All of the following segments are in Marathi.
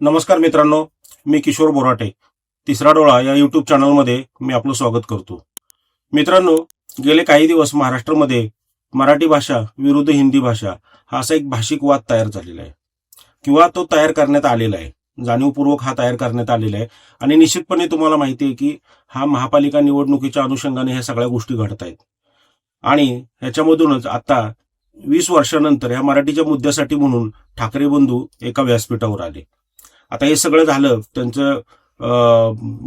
नमस्कार मित्रांनो मी किशोर बोराटे. तिसरा डोळा या युट्यूब चॅनलमध्ये मी आपलं स्वागत करतो. मित्रांनो गेले काही दिवस महाराष्ट्रामध्ये मराठी भाषा विरुद्ध हिंदी भाषा हा असा एक भाषिक वाद तयार झालेला आहे. किंवा तो तयार करण्यात आलेला आहे. जाणीवपूर्वक हा तयार करण्यात आलेला आहे. आणि निश्चितपणे तुम्हाला माहिती आहे की हा महापालिका निवडणुकीच्या अनुषंगाने ह्या सगळ्या गोष्टी घडत आहेत. आणि ह्याच्यामधूनच आता वीस वर्षानंतर ह्या मराठीच्या मुद्द्यासाठी म्हणून ठाकरे बंधू एका व्यासपीठावर आले. आता हे सगळं झालं त्यांचं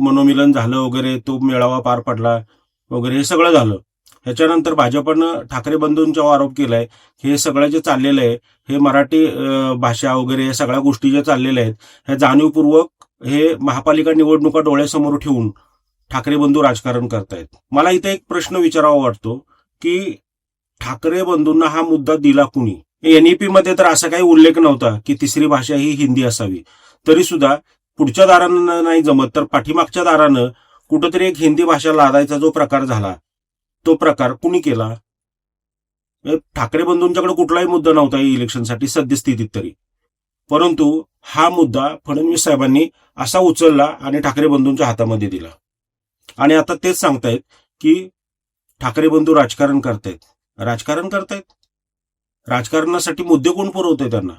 मनोमिलन झालं वगैरे तो मेळावा पार पडला वगैरे हे सगळं झालं. ह्याच्यानंतर भाजपनं ठाकरे बंधूंच्यावर आरोप केलाय हे सगळं जे चाललेलं आहे हे मराठी भाषा वगैरे या सगळ्या गोष्टी ज्या चाललेल्या आहेत ह्या जाणीवपूर्वक हे महापालिका निवडणुका डोळ्यासमोर ठेवून ठाकरे बंधू राजकारण करतायत. मला इथे एक प्रश्न विचारावा वाटतो की ठाकरे बंधूंना हा मुद्दा दिला कुणी? एनईपी मध्ये तर असा काही उल्लेख नव्हता की तिसरी भाषा ही हिंदी असावी. तरी सुद्धा पुढच्या दारानं नाही जमत तर पाठीमागच्या दारानं कुठंतरी एक हिंदी भाषा लादायचा जो प्रकार झाला तो प्रकार कुणी केला? ठाकरे बंधूंच्याकडे कुठलाही मुद्दा नव्हता इलेक्शनसाठी सद्यस्थितीत तरी. परंतु हा मुद्दा फडणवीस साहेबांनी असा उचलला आणि ठाकरे बंधूंच्या हातामध्ये दिला. आणि आता तेच सांगतायत की ठाकरे बंधू राजकारण करतायत. राजकारण करतायत? राजकारणासाठी मुद्दे कोण पुरवतोय त्यांना?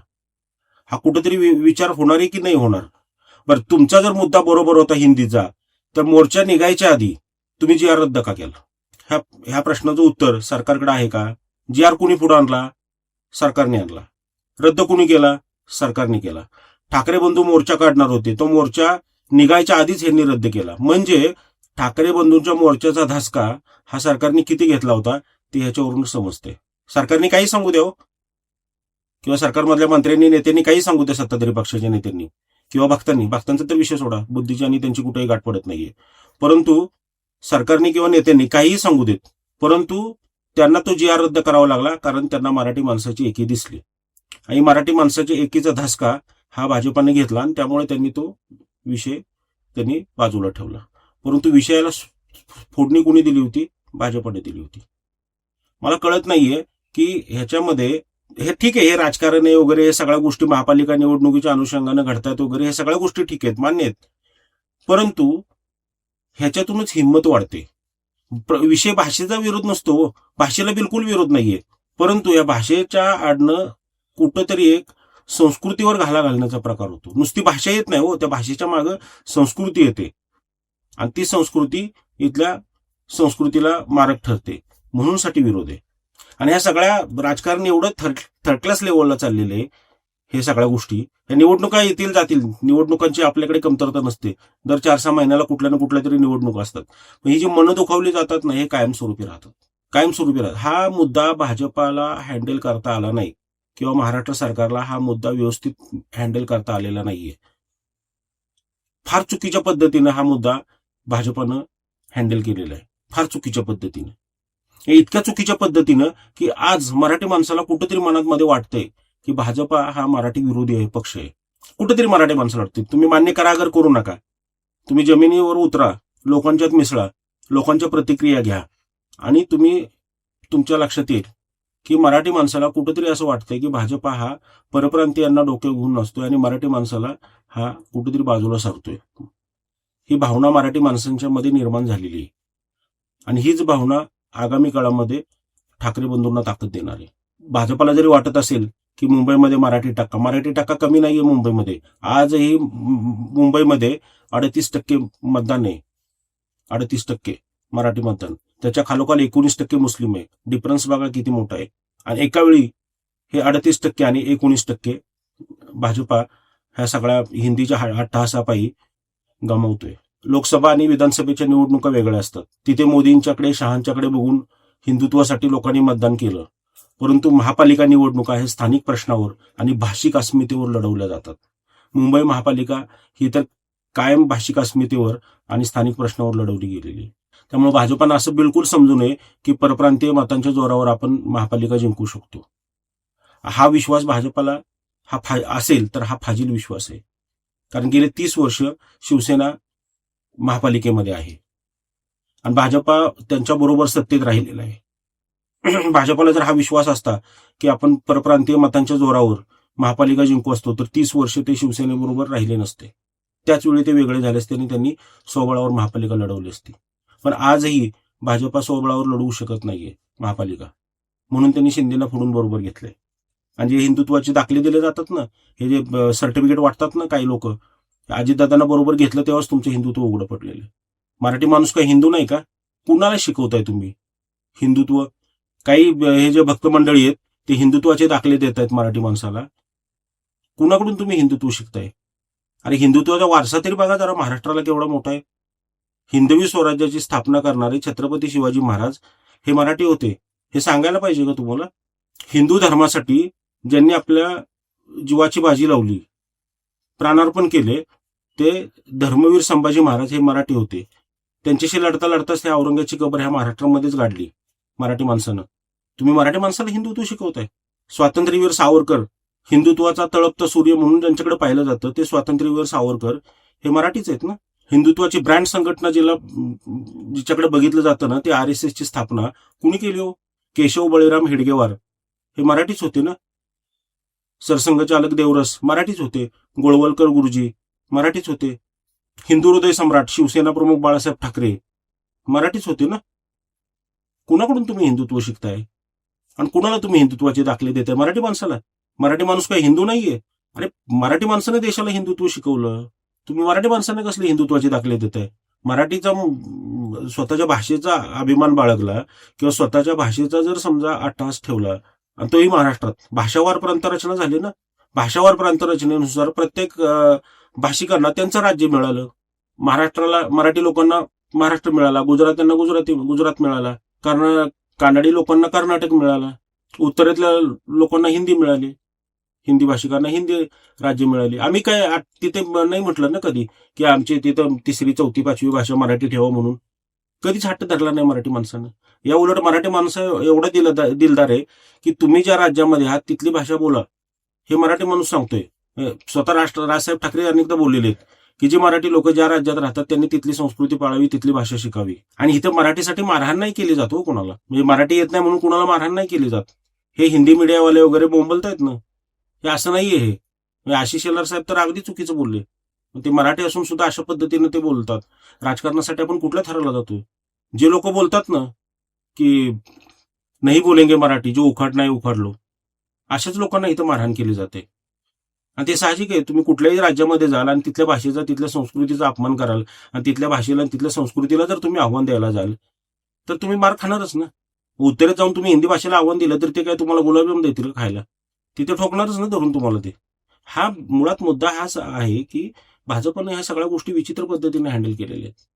हा कुठेतरी विचार होणार आहे की नाही होणार? बरं तुमचा जर मुद्दा बरोबर होता हिंदीचा तर मोर्चा निघायच्या आधी तुम्ही जी आर रद्द का केला? ह्या ह्या प्रश्नाचं उत्तर सरकारकडे आहे का? जी आर कुणी पुढे आणला? सरकारने आणला. रद्द कुणी केला? सरकारने केला. ठाकरे बंधू मोर्चा काढणार होते. तो मोर्चा निघायच्या आधीच यांनी रद्द केला. म्हणजे ठाकरे बंधूंच्या मोर्चाचा धसका हा सरकारने किती घेतला होता ते ह्याच्यावरून समजते. सरकारने काही सांगू द्यावं हो. किंवा सरकारमधल्या मंत्र्यांनी नेत्यांनी काही सांगू द्या सत्ताधारी पक्षाच्या नेत्यांनी? किंवा भक्तांनी? भक्तांचा तर विषय सोडा. बुद्धीची आणि त्यांची कुठेही गाठ पडत नाहीये. परंतु सरकारने किंवा नेत्यांनी काहीही सांगू देत परंतु त्यांना तो जी आर रद्द करावा लागला कारण त्यांना मराठी माणसाची एकी दिसली. आणि मराठी माणसाच्या एकीचा धसका हा भाजपाने घेतला आणि त्यामुळे त्यांनी तो विषय त्यांनी बाजूला ठेवला. परंतु विषयाला फोडणी कुणी दिली होती? भाजपाने दिली होती. मला कळत नाहीये की ह्याच्यामध्ये हे ठीक आहे हे राजकारण आहे वगैरे हे सगळ्या गोष्टी महापालिका निवडणुकीच्या अनुषंगानं घडतात वगैरे हे सगळ्या गोष्टी ठीक आहेत मान्य आहेत. परंतु ह्याच्यातूनच हिंमत वाढते. विषय भाषेचा विरोध नसतो हो, भाषेला बिलकुल विरोध नाहीये. परंतु या भाषेच्या आडनं कुठंतरी एक संस्कृतीवर घाला घालण्याचा प्रकार होतो. नुसती भाषा येत नाही हो त्या भाषेच्या मागं संस्कृती येते. आणि ती संस्कृती इथल्या संस्कृतीला मारक ठरते. म्हणूनसाठी विरोध आहे. आणि ह्या सगळ्या राजकारण एवढं थर्ड थर्ड क्लास लेवलला चाललेलं आहे हे सगळ्या गोष्टी. या निवडणुका येतील जातील. निवडणुकांची आपल्याकडे कमतरता नसते. दर चार सहा महिन्याला कुठल्या ना कुठल्या तरी निवडणुका असतात. पण ही जी मनं दुखावली जातात ना हे कायमस्वरूपी राहतात. कायमस्वरूपी राहतात. हा मुद्दा भाजपाला हँडल करता आला नाही. किंवा महाराष्ट्र सरकारला हा मुद्दा व्यवस्थित हँडल करता आलेला नाहीये. फार चुकीच्या पद्धतीनं हा मुद्दा भाजपानं हँडल केलेला आहे. फार चुकीच्या पद्धतीनं. हे इतक्या चुकीच्या पद्धतीनं की आज मराठी माणसाला कुठेतरी मनात मध्ये वाटतंय की भाजपा हा मराठी विरोधी आहे पक्ष आहे. कुठेतरी मराठी माणसाला वाटते तुम्ही मान्य करा अगर करू नका. तुम्ही जमिनीवर उतरा लोकांच्यात मिसळा लोकांच्या प्रतिक्रिया घ्या. आणि तुम्ही तुमच्या लक्षात येईल की मराठी माणसाला कुठेतरी असं वाटतंय की भाजपा हा परप्रांतीयांना डोके घेऊन नसतोय आणि मराठी माणसाला हा कुठेतरी बाजूला सारतोय. ही भावना मराठी माणसांच्या मध्ये निर्माण झालेली आहे. आणि हीच भावना आगामी काळामध्ये ठाकरे बंधूंना ताकद देणार. आहे भाजपाला जरी वाटत असेल की मुंबईमध्ये मराठी टक्का मराठी टक्का कमी नाहीये मुंबईमध्ये. आजही मुंबईमध्ये अडतीस टक्के मतदान आहे. अडतीस टक्के मराठी मतदान. त्याच्या खालोखाल एकोणीस टक्के मुस्लिम आहे. डिफरन्स बघा किती मोठा आहे. आणि एका वेळी हे अडतीस टक्के आणि एकोणीस टक्के भाजपा ह्या सगळ्या हिंदीच्या हा- अट्टहासापायी गमावतोय. लोकसभा आणि विधानसभेच्या निवडणुका वेगळ्या असतात. तिथे मोदींच्याकडे शहांच्याकडे बघून हिंदुत्वासाठी लोकांनी मतदान केलं. परंतु महापालिका निवडणुका हे स्थानिक प्रश्नावर आणि भाषिक अस्मितेवर लढवल्या जातात. मुंबई महापालिका ही तर कायम भाषिक अस्मितेवर आणि स्थानिक प्रश्नावर लढवली गेलेली त्यामुळे भाजपानं असं बिलकुल समजू नये की परप्रांतीय मतांच्या जोरावर आपण महापालिका जिंकू शकतो. हा विश्वास भाजपाला हा फा असेल तर हा फाजील विश्वास आहे. कारण गेले तीस वर्ष शिवसेना महापालिकेमध्ये आहे. आणि भाजपा त्यांच्या बरोबर सत्तेत राहिलेला आहे. भाजपाला जर हा विश्वास असता की आपण परप्रांतीय मतांच्या जोरावर महापालिका जिंकू असतो तर तीस वर्ष ते शिवसेनेबरोबर राहिले नसते. त्याच वेळी ते वेगळे झाले असते आणि त्यांनी स्वबळावर महापालिका लढवली असती. पण आजही भाजपा स्वबळावर लढवू शकत नाहीये महापालिका. म्हणून त्यांनी शिंदेना फोडून बरोबर घेतलंय. आणि जे हिंदुत्वाचे दाखले दिले जातात ना हे जे सर्टिफिकेट वाटतात ना काही लोक अजितदादांना बरोबर घेतलं तेव्हाच तुमचं हिंदुत्व उघडं पडलेलं. मराठी माणूस काय हिंदू नाही का? कुणाला शिकवताय तुम्ही? हिंदुत्व. काही हे जे भक्त मंडळी आहेत ते हिंदुत्वाचे दाखले देत आहेत मराठी माणसाला. कुणाकडून तुम्ही हिंदुत्व शिकताय? अरे हिंदुत्वाचा वारसा तरी बघा जरा महाराष्ट्राला केवढा मोठा आहे. हिंदवी स्वराज्याची स्थापना करणारे छत्रपती शिवाजी महाराज हे मराठी होते. हे सांगायला पाहिजे का तुम्हाला? हिंदू धर्मासाठी ज्यांनी आपल्या जीवाची बाजी लावली प्राणार्पण केले ते धर्मवीर संभाजी महाराज हे मराठी होते. त्यांच्याशी लढता लढताच त्या औरंगाची कबर ह्या महाराष्ट्रामध्येच गाडली मराठी माणसानं. तुम्ही मराठी माणसाला हिंदुत्व शिकवताय. स्वातंत्र्यवीर सावरकर हिंदुत्वाचा तळपता सूर्य म्हणून ज्यांच्याकडे पाहिलं जातं ते स्वातंत्र्यवीर सावरकर हे मराठीच आहेत ना? हिंदुत्वाची ब्रँड संघटना जिला जिच्याकडे बघितलं जातं ना ते आर एस एसची स्थापना कुणी केली हो? केशव बळीराम हेडगेवार. हे मराठीच होते ना? सरसंघचालक देवरस मराठीच होते. गोळवलकर गुरुजी मराठीच होते. हिंदू हृदय सम्राट शिवसेना प्रमुख बाळासाहेब ठाकरे मराठीच होते ना? कुणाकडून तुम्ही हिंदुत्व शिकताय? आणि कुणाला तुम्ही हिंदुत्वाचे दाखले देताय? मराठी माणसाला? मराठी माणूस काय हिंदू नाहीये. अरे मराठी माणसाने देशाला हिंदुत्व शिकवलं. तुम्ही मराठी माणसाने कसले हिंदुत्वाचे दाखले देताय? मराठीचा स्वतःच्या भाषेचा अभिमान बाळगला किंवा स्वतःच्या भाषेचा जर समजा अट्टहास ठेवला आणि तोही महाराष्ट्रात. भाषावार प्रांतरचना झाली ना? भाषावार प्रांतरचनेनुसार प्रत्येक भाषिकांना त्यांचं राज्य मिळालं. महाराष्ट्राला मराठी लोकांना महाराष्ट्र मिळाला गुजरात्यांना गुजराती गुजरात मिळाला कर्ना कानडी लोकांना कर्नाटक मिळाला उत्तरेतल्या लोकांना हिंदी मिळाली हिंदी भाषिकांना हिंदी राज्य मिळाली. आम्ही काय तिथे नाही म्हटलं ना कधी की आमची तिथं तिसरी चौथी पाचवी भाषा मराठी ठेवा म्हणून. कधीच हट्ट धरला नाही मराठी माणसानं. या उलट मराठी माणसं एवढं दिल दिलदार आहे की तुम्ही ज्या राज्यामध्ये आहात तिथली भाषा बोला. हे मराठी माणूस सांगतोय. स्वतः राष्ट्र राजसाहेब ठाकरे अनेकदा बोललेले आहेत की जे मराठी लोक ज्या राज्यात राहतात त्यांनी तिथली संस्कृती पाळावी तिथली भाषा शिकावी. आणि इथं मराठीसाठी मारहाण नाही केली जात हो कोणाला. म्हणजे मराठी येत नाही म्हणून कुणाला मारहाण नाही केली जात. हे हिंदी मीडियावाले वगैरे बोंबलतायत ना. हे असं नाहीये हे. आशिष शेलार साहेब तर अगदी चुकीचं बोलले. ते मराठी असून सुद्धा अशा पद्धतीने ते बोलतात. राजकारणासाठी आपण कुठल्या थराला जातोय? जे लोक बोलतात ना की नाही बोलेंगे मराठी जो उखाड नाही उखाडलो अशाच लोकांना इथं मारहाण केली जाते. आणि ते साहजिक आहे तुम्ही कुठल्याही राज्यामध्ये जाल आणि तिथल्या भाषेचा तिथल्या संस्कृतीचा अपमान कराल आणि तिथल्या भाषेला आणि तिथल्या संस्कृतीला जर तुम्ही आव्हान द्यायला जाल तर तुम्ही मार खाणारच ना. उत्तरेत जाऊन तुम्ही हिंदी भाषेला आव्हान दिलं तर ते काय तुम्हाला गुलाबजाम देतील खायला? तिथे ठोकणारच ना धरून तुम्हाला ते. हा मुळात मुद्दा हाच आहे की भाजपनं ह्या सगळ्या गोष्टी विचित्र पद्धतीने हँडल केलेल्या आहेत.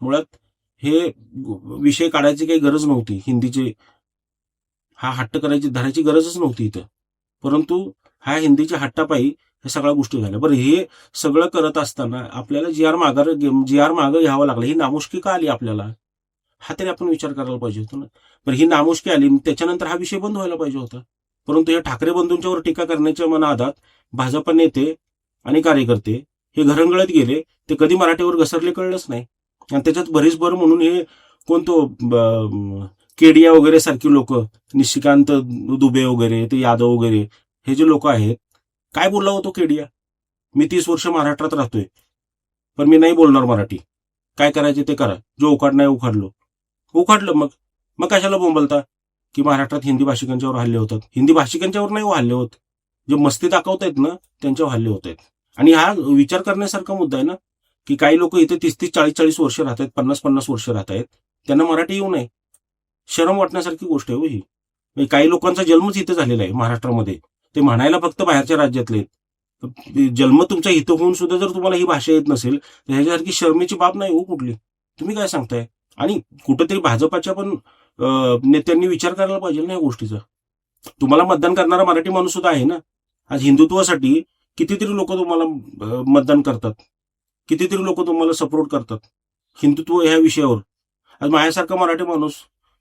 मुळात हे विषय काढायची काही गरज नव्हती. हिंदीचे हा हट्ट करायची धरायची गरजच नव्हती इथं. परंतु हा हिंदीच्या हट्टापायी ह्या सगळ्या गोष्टी झाल्या. बरं हे सगळं करत असताना आपल्याला जी आर माघार जी आर मागं घ्यावं लागलं ही नामुष्की का आली आपल्याला? हा तरी आपण विचार करायला पाहिजे होतो ना. पण ही नामुष्की आली त्याच्यानंतर हा विषय बंद व्हायला पाहिजे होता. परंतु या ठाकरे बंधूंच्यावर टीका करण्याच्या मनादात भाजप नेते आणि कार्यकर्ते हे घरंगळत गेले ते कधी मराठीवर घसरले कळलंच नाही. आणि त्याच्यात बरीच भर म्हणून हे कोणतो केडिया वगैरे सारखी लोक निशिकांत दुबे वगैरे ते यादव वगैरे हे जे लोक आहेत काय बोलला होतो केडिया? मी तीस वर्ष महाराष्ट्रात राहतोय पण मी नाही बोलणार मराठी. काय करायचे ते करा. जो उखाड नाही उखाडलो. उखाडलं मग. मग कशाला बोंबलता? की महाराष्ट्रात हिंदी भाषिकांच्यावर हल्ले होतात. हिंदी भाषिकांच्यावर नाही हो हल्ले होत. जे मस्ती दाखवतायत ना त्यांच्यावर हल्ले होत आहेत आणि हा विचार करण्यासारखा मुद्दा आहे ना की काही लोक इथे तीस तीस चाळीस चाळीस वर्ष राहत आहेत पन्नास पन्नास वर्ष राहत आहेत. त्यांना मराठी येऊ नये. शरम वाटण्यासारखी गोष्ट आहे हो ही. म्हणजे काही लोकांचा जन्मच इथे झालेला आहे महाराष्ट्रामध्ये. ते म्हणायला फक्त बाहेरच्या राज्यातले जन्म तुमच्या इथं होऊन सुद्धा जर तुम्हाला ही भाषा येत नसेल तर ह्याच्यासारखी शर्मेची बाब नाही हो कुठली. तुम्ही काय सांगताय? आणि कुठंतरी भाजपाच्या पण नेत्यांनी विचार करायला पाहिजे ना या गोष्टीचा. तुम्हाला मतदान करणारा मराठी माणूस सुद्धा आहे ना. आज हिंदुत्वासाठी कितीतरी लोक तुम्हाला मतदान करतात. कितीतरी लोक तुम्हाला सपोर्ट करतात. हिंदुत्व ह्या विषयावर. आज माझ्यासारखा मराठी माणूस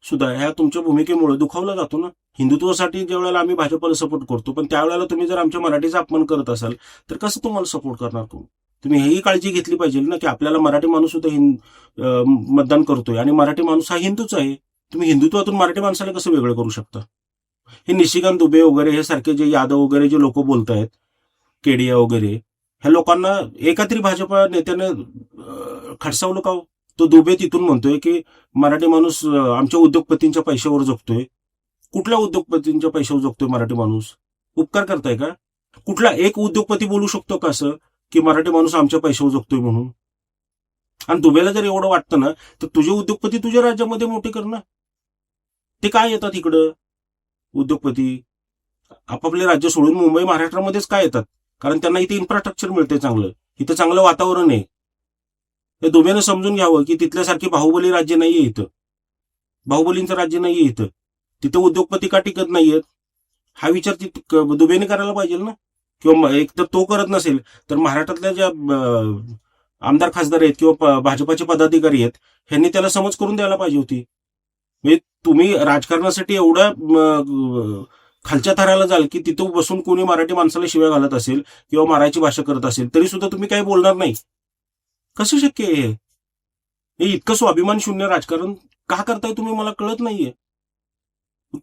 सुद्धा ह्या तुमच्या भूमिकेमुळे दुखावला जातो ना? हिंदुत्वासाठी ज्या वेळेला आम्ही भाजपला सपोर्ट करतो पण त्यावेळेला तुम्ही जर आमच्या मराठीचा अपमान करत असाल तर कसं तुम्हाला सपोर्ट करणार तुम्ही तुम्ही हेही काळजी घेतली पाहिजे ना की आपल्याला मराठी माणूस सुद्धा हिंद मतदान करतोय आणि मराठी माणूस हा हिंदूच आहे. तुम्ही हिंदुत्वातून मराठी माणसाला कसं वेगळं करू शकता? हे निशिकांत दुबे वगैरे हे सारखे जे यादव वगैरे जे लोक बोलत आहेत केडिया वगैरे ह्या लोकांना एका तरी भाजपा नेत्याने खडसावलं का हो? तो दुबे तिथून म्हणतोय की मराठी माणूस आमच्या उद्योगपतींच्या पैशावर जगतोय. कुठल्या उद्योगपतींच्या पैशावर जगतोय मराठी माणूस? उपकार करताय का? कुठला एक उद्योगपती बोलू शकतो का असं की मराठी माणूस आमच्या पैशावर जगतोय म्हणून? आणि दुबेला जर एवढं वाटतं ना तर तुझे उद्योगपती तुझ्या राज्यामध्ये मोठे कर ना ते काय येतात इकडं? उद्योगपती आपापले राज्य सोडून मुंबई महाराष्ट्रामध्येच काय येतात? कारण त्यांना इथे इन्फ्रास्ट्रक्चर मिळते चांगलं. इथं चांगलं वातावरण आहे. हे दुबेनं समजून घ्यावं की तिथल्यासारखी बाहुबली राज्य नाहीये इथं. बाहुबलींचं राज्य नाहीये इथं. तिथं उद्योगपती का टिकत नाहीयेत. हा विचार तिथं दुबेने करायला पाहिजे ना? किंवा एक तर तो करत नसेल तर महाराष्ट्रातल्या ज्या आमदार खासदार आहेत किंवा भाजपाचे पदाधिकारी आहेत ह्यांनी त्याला समज करून द्यायला पाहिजे होती. म्हणजे तुम्ही राजकारणासाठी एवढ्या खालच्या थराला जाल की तिथं बसून कोणी मराठी माणसाला शिव्या घालत असेल किंवा मारायची भाषा करत असेल तरी सुद्धा तुम्ही काही बोलणार नाही. कसं शक्य आहे हे? इतकं स्वाभिमान शून्य राजकारण का करताय तुम्ही मला कळत नाहीये.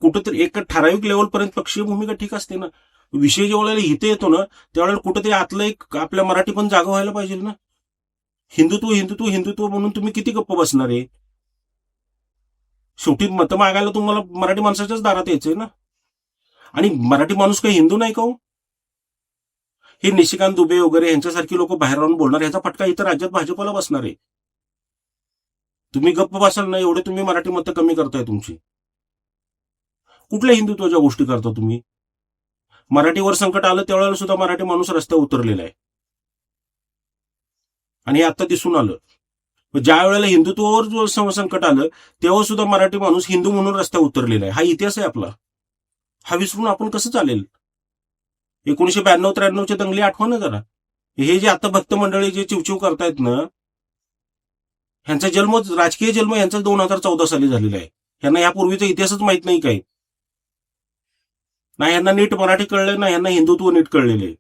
कुठंतरी एक ठराविक लेवलपर्यंत पक्षीय भूमिका ठीक असते ना. विषय जेव्हा इथे येतो ना त्यावेळेला कुठंतरी आतलं एक आपल्या मराठी पण जागा व्हायला पाहिजे ना. हिंदुत्व हिंदुत्व हिंदुत्व म्हणून तुम्ही किती गप्प बसणार आहे? शेवटी मतं मागायला तुम्हाला मराठी माणसाच्याच दारात यायचंय ना. आणि मराठी माणूस काही हिंदू नाही का हो? हे निशिकांत दुबे वगैरे यांच्यासारखी लोक बाहेर राहून बोलणार ह्याचा फटका इतर राज्यात भाजपला बसणार आहे. तुम्ही गप्प बसाल ना एवढे तुम्ही मराठी मतं कमी करताय तुमची. कुठल्या हिंदुत्वाच्या गोष्टी करता तुम्ही? मराठीवर संकट आलं त्यावेळेला सुद्धा मराठी माणूस रस्त्यावर उतरलेला आहे. आणि हे आता दिसून आलं. ज्या वेळेला हिंदुत्वावर जो संकट आलं तेव्हा सुद्धा मराठी माणूस हिंदू म्हणून रस्त्यावर उतरलेला आहे. हा इतिहास आहे आपला. हा विसरून आपण कसं चालेल? एकोणीशे ब्याण्णव त्र्याण्णवच्या दंगली आठवा ना जरा. हे जे आता भक्त मंडळी जे चिवचिव करतायत ना ह्यांचा जन्म राजकीय जन्म यांचा दोन हजार चौदा साली झालेला आहे. यांना यापूर्वीचा इतिहासच माहीत नाही काय ना यांना नीट मराठी कळलंय ना यांना हिंदुत्व नीट कळलेले आहे.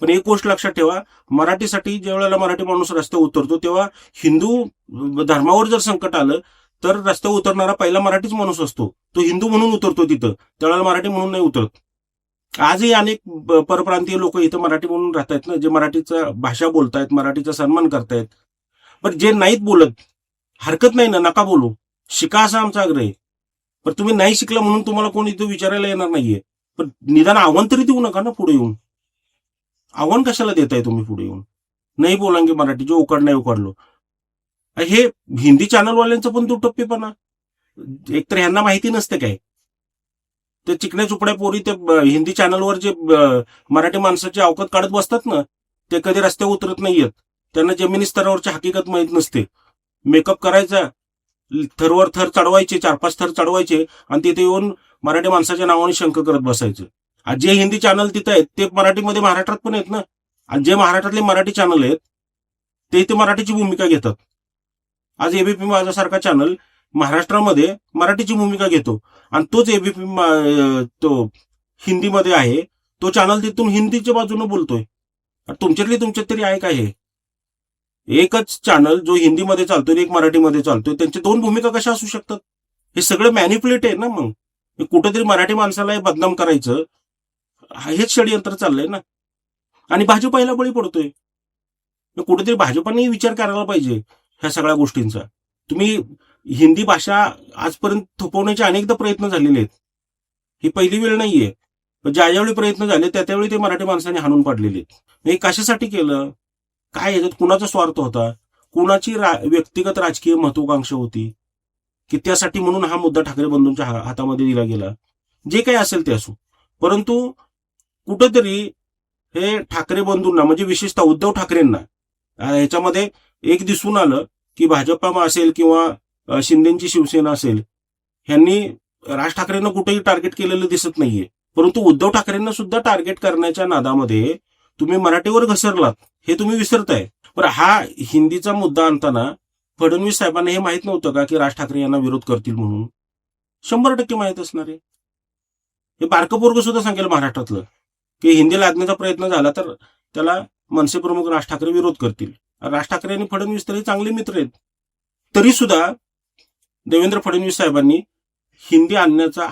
पण एक गोष्ट लक्षात ठेवा मराठीसाठी ज्या वेळेला मराठी माणूस रस्त्यावर उतरतो तेव्हा हिंदू धर्मावर जर संकट आलं तर रस्त्यावर उतरणारा पहिला मराठीच माणूस असतो. तो हिंदू म्हणून उतरतो तिथं. त्यावेळेला मराठी म्हणून नाही उतरत. आजही अनेक परप्रांतीय लोक इथं मराठी म्हणून राहतायत ना जे मराठीचा भाषा बोलतायत मराठीचा सन्मान करतायत. पण जे नाहीत बोलत हरकत नाही ना नका बोलू. शिका असा आमचा आग्रह. आहे पण तुम्ही नाही शिकला म्हणून तुम्हाला कोणी इथं विचारायला येणार नाहीये. पण निदान आव्हान तरी देऊ नका ना पुढे येऊन. आव्हान कशाला देताय तुम्ही पुढे येऊन? नाही बोलांगे मराठी जो उकाड नाही हे हिंदी चॅनलवाल्यांचं पण दुटप्पीपणा. एकतर ह्यांना माहिती नसते काय. ते चिकण्या चुपड्या पोरी ते हिंदी चॅनलवर जे मराठी माणसाची अवकात काढत बसतात ना ते कधी रस्त्यावर उतरत नाहीयेत त्यांना जमिनी स्तरावरची हकीकत माहीत नसते. मेकअप करायचा थरवर थर चढवायचे चार पाच थर चढवायचे आणि तिथे येऊन मराठी माणसाच्या नावाने शंख करत बसायचं. आणि जे हिंदी चॅनल तिथे आहेत ते मराठीमध्ये महाराष्ट्रात पण आहेत ना. आणि जे महाराष्ट्रातले मराठी चॅनल आहेत ते इथे मराठीची भूमिका घेतात. आज एबीपी माझ्यासारखा चॅनल महाराष्ट्रामध्ये मराठीची भूमिका घेतो. आणि तोच एबीपी तो हिंदीमध्ये आहे. तो चॅनल तिथून हिंदीच्या बाजूने बोलतोय. तुमच्यातली तुमच्यात तरी आहे काय हे? एकच चॅनल जो हिंदीमध्ये चालतोय एक मराठीमध्ये चालतोय. त्यांच्या दोन भूमिका कशा असू शकतात? हे सगळं मॅनिप्युलेट आहे ना मग. कुठेतरी मराठी माणसाला हे बदनाम करायचं. हेच षडयंत्र चाललंय ना. आणि भाजपाला बळी पडतोय. कुठेतरी भाजपाने विचार करायला पाहिजे. ह्या सगळ्या गोष्टींचा. तुम्ही हिंदी भाषा आजपर्यंत थोपवण्याचे अनेकदा प्रयत्न झालेले आहेत. ही पहिली वेळ नाहीये. ज्या ज्यावेळी प्रयत्न झाले त्या त्यावेळी ते मराठी माणसाने हाणून पाडलेले आहेत. हे कशासाठी केलं? काय याच्यात कुणाचा स्वार्थ होता? कुणाची रा- व्यक्तिगत राजकीय महत्वाकांक्षा होती? की त्यासाठी म्हणून हा मुद्दा ठाकरे बंधूंच्या हातामध्ये दिला गेला? जे काही असेल ते असो. परंतु कुठंतरी हे ठाकरे बंधूंना म्हणजे विशेषतः उद्धव ठाकरेंना ह्याच्यामध्ये एक दिसून आलं की भाजपा असेल किंवा शिंदेंची शिंदेची शिवसेना असेल ह्यांनी राज ठाकरेंना कुठेही टार्गेट केलेलं दिसत नाहीये. परंतु उद्धव ठाकरेंना सुद्धा टार्गेट करण्याच्या नादामध्ये तुम्ही मराठीवर घसरलात हे तुम्ही विसरताय. पण हा हिंदीचा मुद्दा आणताना फडणवीस साहेबांना हे माहीत नव्हतं का की राज ठाकरे यांना विरोध करतील म्हणून? शंभर टक्के माहीत असणार आहे. हे बारकं पोरग सुद्धा सांगेल महाराष्ट्रातलं की हिंदी लादण्याचा प्रयत्न झाला तर त्याला मनसे प्रमुख राज ठाकरे विरोध करतील. राज ठाकरे आणि फडणवीस तरी चांगले मित्र आहेत. तरी सुद्धा देवेंद्र फडणवीस साहेबांनी हिंदी आणण्याचा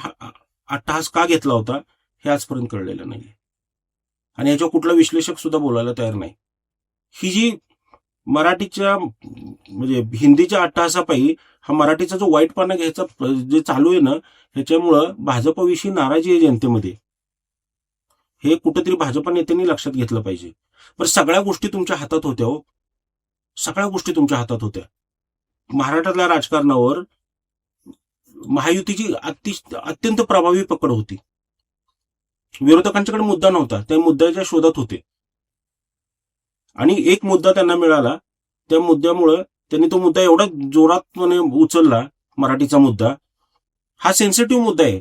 अट्टहास का घेतला होता हे आजपर्यंत कळलेलं नाही आणि याच्यावर कुठला विश्लेषक सुद्धा बोलायला तयार नाही. ही जी मराठीच्या म्हणजे हिंदीच्या अट्टहासापायी हा मराठीचा जो वाईटपणा घ्यायचा जे चालू आहे ना ह्याच्यामुळं भाजपविषयी नाराजी आहे जनतेमध्ये. हे कुठेतरी भाजपा नेत्यांनी लक्षात घेतलं पाहिजे. पण सगळ्या गोष्टी तुमच्या हातात होत्या हो. सगळ्या गोष्टी तुमच्या हातात होत्या. महाराष्ट्रातल्या राजकारणावर महायुतीची अति अत्यंत प्रभावी पकड होती. विरोधकांच्याकडे मुद्दा नव्हता त्या मुद्द्याच्या शोधात होते. आणि एक मुद्दा त्यांना मिळाला त्या मुद्द्यामुळं त्यांनी तो मुद्दा एवढा जोरातपणे उचलला मराठीचा मुद्दा. हा सेन्सिटिव्ह मुद्दा आहे.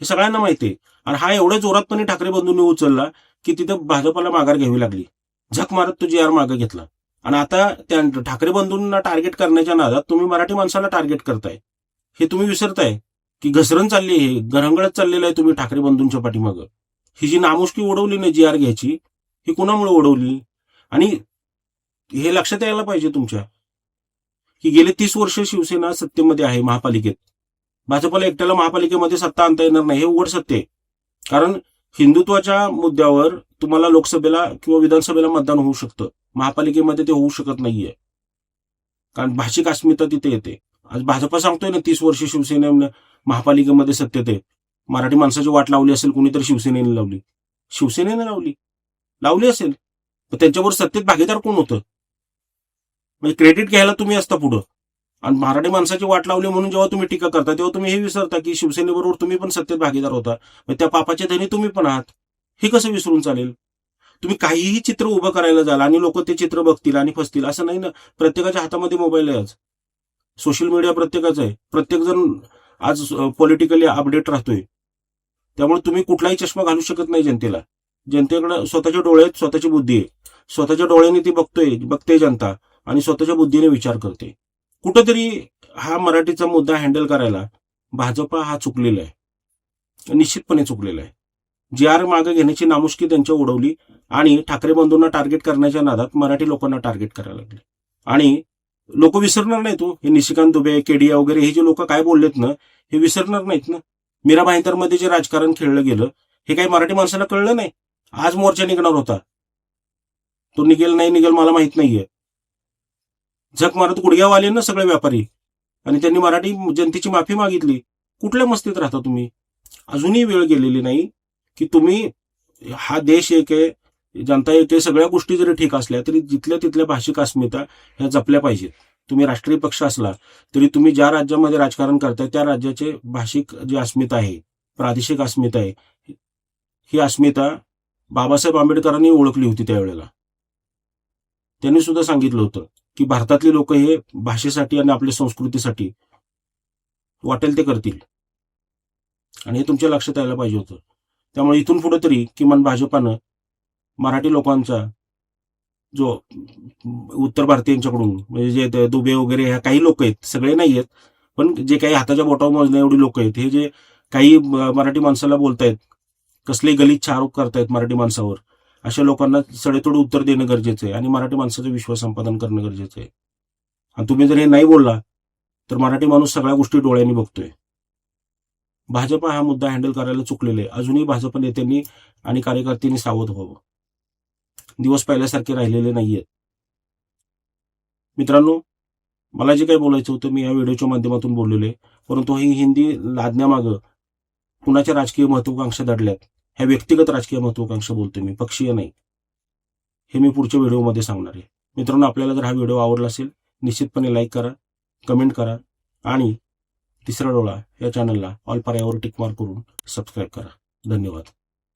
हे सगळ्यांना माहिती आहे. आणि हा एवढ्या जोरातपणे ठाकरे बंधूंनी उचलला की तिथं भाजपला माघार घ्यावी लागली. झक मारत तो जी आर मागे घेतला. आणि आता त्या ठाकरे बंधूंना टार्गेट करण्याच्या नादात तुम्ही मराठी माणसाला टार्गेट करताय. हे तुम्ही विसरताय की घसरण चालली आहे घरंगळत चाललेलं आहे तुम्ही ठाकरे बंधूंच्या पाठीमागं. ही जी नामुष्की उडवली ना जी आर घ्यायची ही कुणामुळे ओढवली आणि हे लक्षात यायला पाहिजे तुमच्या की गेले तीस वर्ष शिवसेना सत्तेमध्ये आहे महापालिकेत. भाजपला एकट्याला महापालिकेमध्ये सत्ता आणता येणार नाही हे उघड सत्य आहे. कारण हिंदुत्वाच्या मुद्द्यावर तुम्हाला लोकसभेला किंवा विधानसभेला मतदान होऊ शकतं. महापालिकेमध्ये ते होऊ शकत नाहीये. कारण भाषिक अस्मिता तिथे येते. आज भाजपा सांगतोय ना तीस वर्ष शिवसेनेनं महापालिकेमध्ये सत्तेत आहे मराठी माणसाची वाट लावली असेल कुणीतरी शिवसेनेने लावली. शिवसेनेने लावली. लावली असेल. पण त्यांच्यावर सत्तेत भागीदार कोण होतं? म्हणजे क्रेडिट घ्यायला तुम्ही असता पुढं. आणि मराठी माणसाची वाट लावली म्हणून जेव्हा तुम्ही टीका करता तेव्हा तुम्ही हे विसरता की शिवसेनेबरोबर तुम्ही पण सत्तेत भागीदार होता. मग त्या पापाचे धनी तुम्ही पण आहात. हे कसं विसरून चालेल? तुम्ही काहीही चित्र उभं करायला जाल आणि लोक ते चित्र बघतील आणि फसतील असं नाही ना? प्रत्येकाच्या हातामध्ये मोबाईल आहे आज. सोशल मीडिया प्रत्येकाचं आहे. प्रत्येकजण आज पॉलिटिकली अपडेट राहतोय. त्यामुळे तुम्ही कुठलाही चष्मा घालू शकत नाही जनतेला. जनतेकडे स्वतःच्या डोळ्यात स्वतःची बुद्धी आहे. स्वतःच्या डोळ्याने ती बघतोय बघते जनता आणि स्वतःच्या बुद्धीने विचार करते. कुठंतरी हा मराठीचा मुद्दा हँडल करायला भाजपा हा चुकलेला आहे. निश्चितपणे चुकलेला आहे. जी आर मागे घेण्याची नामुष्की त्यांच्या उडवली आणि ठाकरे बंधूंना टार्गेट करण्याच्या नादात मराठी लोकांना टार्गेट करायला लागले. आणि लोक विसरणार नाहीत हो. हे. निशिकांत दुबे केडिया वगैरे हे जे लोक काय बोललेत ना हे विसरणार नाहीत ना. मीरा भाईंदरमध्ये जे राजकारण खेळलं गेलं हे काही मराठी माणसाला कळलं नाही. आज मोर्चा निघणार होता. तो निघेल नाही निघेल मला माहीत नाहीये. झक मारत गुडघ्याव आले ना सगळे व्यापारी. आणि त्यांनी मराठी जनतेची माफी मागितली. कुठल्या मस्तीत राहता तुम्ही? अजूनही वेळ गेलेली नाही. की तुम्ही हा देश एक आहे जनता एक आहे सगळ्या गोष्टी जरी ठीक असल्या तरी जिथल्या तिथल्या भाषिक अस्मिता ह्या जपल्या पाहिजेत. तुम्ही राष्ट्रीय पक्ष असला तरी तुम्ही ज्या राज्यामध्ये राजकारण करताय त्या राज्याचे भाषिक जी अस्मिता आहे प्रादेशिक अस्मिता आहे ही अस्मिता बाबासाहेब आंबेडकरांनी ओळखली होती त्यावेळेला. त्यांनी सुद्धा सांगितलं होतं की भारतातले लोक हे भाषेसाठी आणि आपल्या संस्कृतीसाठी वाटेल ते करतील. आणि हे तुमच्या लक्षात यायला पाहिजे होतं. त्यामुळे इथून पुढे तरी किमान भाजपानं मराठी लोकांचा जो उत्तर भारतीयांच्याकडून म्हणजे जे ते दुबे वगैरे ह्या काही लोक आहेत सगळे नाही आहेत पण जे काही हाताच्या बोटावर मोजण्या एवढी लोक आहेत हे जे काही मराठी माणसाला बोलतायत कसले गलिच्छ आरोप करतायत मराठी माणसावर अशा लोकांना सडेतोड उत्तर देणं गरजेचं आहे आणि मराठी माणसाचा विश्वास संपादन करणं गरजेचं आहे. आणि तुम्ही जर हे नाही बोलला तर मराठी माणूस सगळ्या गोष्टी डोळ्यांनी बघतोय. भाजप हा मुद्दा हँडल करायला चुकलेले. आहे अजूनही भाजप नेत्यांनी आणि कार्यकर्त्यांनी सावध व्हावं. दिवस पहिल्यासारखे राहिलेले नाहीयेत. मित्रांनो मला जे काही बोलायचं होतं मी या व्हिडिओच्या माध्यमातून बोललेलो आहे. परंतु ही हिंदी लादण्यामागं कुणाच्या राजकीय महत्वाकांक्षा दडल्यात ह्या व्यक्तिगत राजकीय महत्वाकांक्षा बोलतोय मी पक्षीय नाही. हे मी पुढच्या व्हिडिओमध्ये सांगणार आहे. मित्रांनो आपल्याला जर हा व्हिडिओ आवडला असेल निश्चितपणे लाईक करा कमेंट करा आणि तिसरा डोळा या चॅनलला ऑल पर्यावर टिकमार करून सबस्क्राईब करा. धन्यवाद.